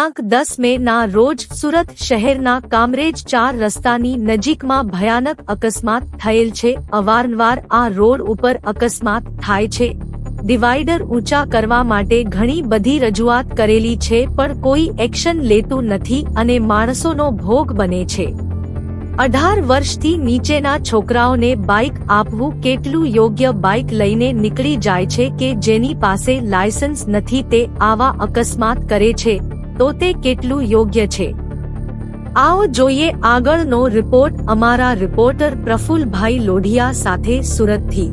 દિનાંક દસ મે ના રોજ સુરત શહેરના કામરેજ ચાર રસ્તાની નજીકમાં ભયાનક અકસ્માત થયેલ છે. અવારનવાર આ રોડ ઉપર અકસ્માત થાય છે. ડિવાઈડર ઊંચા કરવા માટે ઘણી બધી રજૂઆત કરેલી છે, પણ કોઈ એક્શન લેતું નથી અને માણસોનો ભોગ બને છે. અઢાર વર્ષથી નીચેના છોકરાઓને બાઇક આપવું કેટલું યોગ્ય બાઇક લઈને નીકળી જાય છે કે જેની પાસે લાયસન્સ નથી તે આવા અકસ્માત કરે છે. તો તે કેટલું યોગ્ય છે? આવો જોઈએ આગળનો રિપોર્ટ અમારા રિપોર્ટર પ્રફુલભાઈ લોઢિયા સાથે સુરતથી.